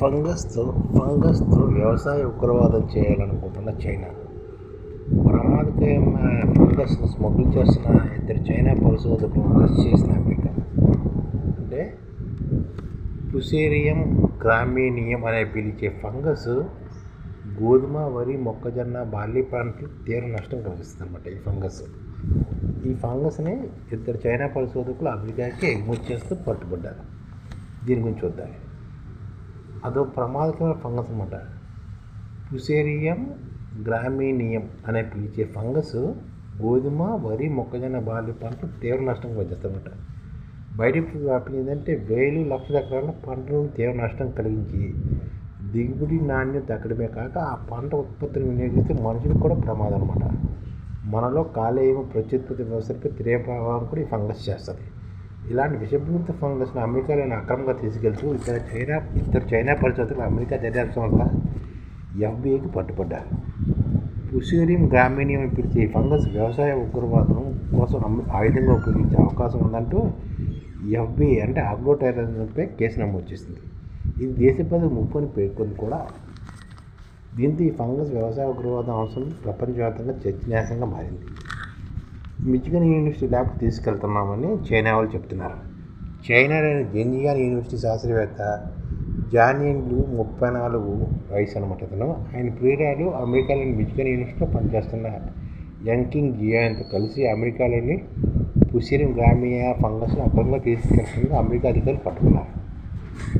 ఫంగస్తో ఫంగస్తో వ్యవసాయ ఉగ్రవాదం చేయాలనుకుంటున్న చైనా. ప్రమాదకరమైన ఫంగస్ స్మగుల్ చేస్తున్న ఇద్దరు చైనా పరిశోధకులను అరెస్ట్ చేసిన అమెరికా. అంటే పుసేరియం గ్రామీనియం అనే పిలిచే ఫంగస్ గోధుమ వరి మొక్కజొన్న బార్లీ పంటలు తీవ్ర నష్టం కలిగిస్తుంది అనమాట ఈ ఫంగస్ ఈ ఫంగస్ని ఇద్దరు చైనా పరిశోధకులు అమెరికాకి ఎగుమతి చేస్తూ పట్టుబడ్డారు. దీని గురించి చూద్దాం. అదో ప్రమాదకరమైన ఫంగస్ అనమాట పుసేరియం గ్రామీనియం అనే పిలిచే ఫంగస్ గోధుమ వరి మొక్కజొన్న బార్లీ పంట తీవ్ర నష్టం కలిగిస్తామన్నమాట బయటికి వ్యాపించిందంటే వేలు లక్షల ఎకరాల పంటను తీవ్ర నష్టం కలిగించి దిగుబడి నాణ్యత తగ్గడమే కాక ఆ పంట ఉత్పత్తిని వినియోగిస్తే మనుషులకు కూడా ప్రమాదం అనమాట మనలో కాలేయం ప్రత్యుత్పత్తి వ్యవస్థపై తీవ్ర ప్రభావం కూడా ఈ ఫంగస్ చేస్తుంది. ఇలాంటి విషపూరిత ఫంగస్ను అమెరికాలోని అక్రమంగా తీసుకెళ్తూ ఇతర చైనా ఇద్దరు చైనా పరిశోధకులు అమెరికా దర్యాప్తు సంస్థ ఎఫ్బిఐకి పట్టుబడ్డారు పుసూరియం గ్రామీణం అని పిలిచే ఈ ఫంగస్ వ్యవసాయ ఉగ్రవాదం కోసం ఆయుధంగా ఉపయోగించే అవకాశం ఉందంటూ ఎఫ్బిఐ అంటే అగ్రో టెర్రరిజంపై కేసు నమోదు చేసింది. ఇది దేశపద ముప్పుని పేర్కొంది కూడా. దీంతో ఈ ఫంగస్ వ్యవసాయ ఉగ్రవాదం అంశం ప్రపంచవ్యాప్తంగా చర్చనీయాంశంగా మారింది. మిచిగన్ యూనివర్సిటీ ల్యాబ్కి తీసుకెళ్తున్నామని చైనా వాళ్ళు చెప్తున్నారు. చైనాలోని జెంజియాన్ యూనివర్సిటీ శాస్త్రవేత్త జానియన్లు ముప్పై నాలుగు వయసు అనమాట అతను. ఆయన ప్రియురాలు అమెరికాలోని మిచిగన్ యూనివర్సిటీలో పనిచేస్తున్న యంకింగ్ జియాన్తో కలిసి అమెరికాలోని పుసిరిం గ్రామీణ ఫంగస్ను అక్రమంగా తీసుకెళ్తున్న అమెరికా అధికారులు పట్టుకున్నారు.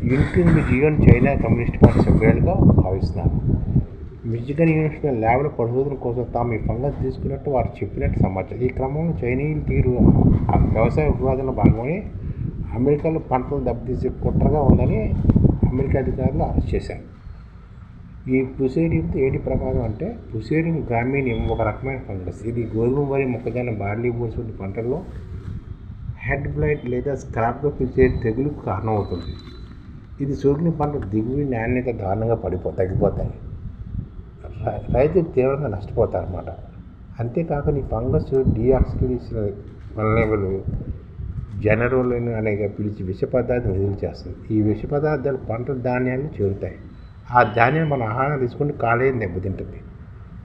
Yunqing Jian China Communist party సభ్యులుగా భావిస్తున్నారు. మిచిగన్ యూనివర్సిటీ ల్యాబ్ల పరిశోధన కోసం తాము ఈ ఫంగస్ తీసుకున్నట్టు వారు చెప్పినట్టు సమాచారం. ఈ క్రమంలో చైనీయుల తీరు ఆ వ్యవసాయ వివాదంలో భాగమై అమెరికాలో పంటలు దెబ్బతీసే కుట్రగా ఉందని అమెరికా అధికారులు అరెస్ట్ చేశారు. ఈ పుసేరియంతో ఏంటి ప్రమాదం అంటే పుసేరియం గ్రామీణ్యం ఒక రకమైన ఫంగస్. ఇది గోధుమ వరి మొక్కజొన్న బార్లీ బోర్స్ వంటి పంటల్లో హెడ్ బ్లైట్ లేదా స్క్రాప్గా పిలిచే తెగులుకు కారణమవుతుంది. ఇది సోకిన పంట దిగుబడి నాణ్యత దారుణంగా పడిపో తగ్గిపోతాయి. రైతు రైతులు తీవ్రంగా నష్టపోతారు అన్నమాట అంతేకాక ఈ ఫంగస్ డిఆక్సిలేషన్ వలనబుల్ జనరోలిన్ అనేక పిలిచి విష పదార్థం విడుదల చేస్తుంది. ఈ విష పదార్థాలు పంట ధాన్యాన్ని చేరుతాయి. ఆ ధాన్యం మన ఆహారం తీసుకుంటే కాలేయం దెబ్బతింటుంది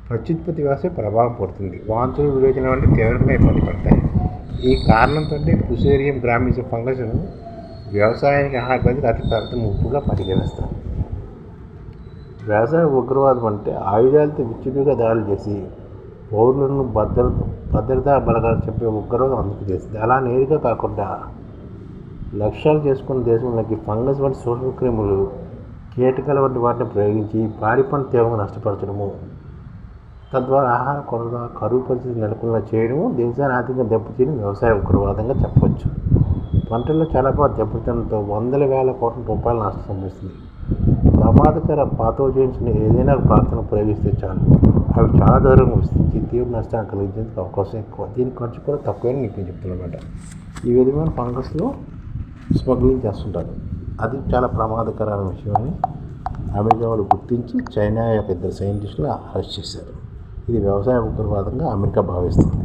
ప్రత్యుత్పత్తి వ్యవస్థ ప్రభావం పడుతుంది. వాంతులు విరోచన వంటి తీవ్రంగా ఇబ్బంది పడతాయి. ఈ కారణంతో పుసేరియం గ్రామీణ ఫంగస్ను వ్యవసాయానికి ఆహార పద్ధతి అతి పెద్ద ముప్పుగా పరిగణిస్తారు. వ్యవసాయ ఉగ్రవాదం అంటే ఆయుధాలతో విచ్చులుగా దాడులు చేసి పౌరులను భద్రత భద్రతా బలగాలు చెప్పే ఉగ్రవాదం అందుకు చేసింది. అలా నేరుగా కాకుండా లక్ష్యాలు చేసుకున్న దేశంలోకి ఫంగస్ వంటి సూక్ష్మ క్రిములు కీటకాల వంటి వాటిని ప్రయోగించి పాడి పంట తీవ్రంగా నష్టపరచడము తద్వారా ఆహార కొరత కరువు పరిస్థితి నెలకొన్న చేయడము దేశాన్ని ఆర్థికంగా దెబ్బతీయడం వ్యవసాయ ఉగ్రవాదంగా చెప్పవచ్చు. పంటల్లో చాలా బాగా దెబ్బతినడంతో వందల వేల కోట్ల రూపాయల నష్టం సంభవిస్తుంది. ప్రమాదకర పాథోజెన్స్ని ఏదైనా ప్రాంతంలో ప్రయోగిస్తే చాలు. అవి చాలా దూరం వస్తుంది. తీవ్ర నష్టాన్ని కలిగించేందుకు అవకాశం ఎక్కువ. దీని ఖర్చు కూడా తక్కువని నీకు నేను చెప్తున్నమాట ఈ విధమైన ఫంగస్లో స్మగ్లింగ్ చేస్తుంటారు. అది చాలా ప్రమాదకరమైన విషయమని అమెరికా వాళ్ళు గుర్తించి చైనా యొక్క ఇద్దరు సైంటిస్టులు అరెస్ట్ చేశారు. ఇది వ్యవసాయ ఉగ్రవాదంగా అమెరికా భావిస్తుంది.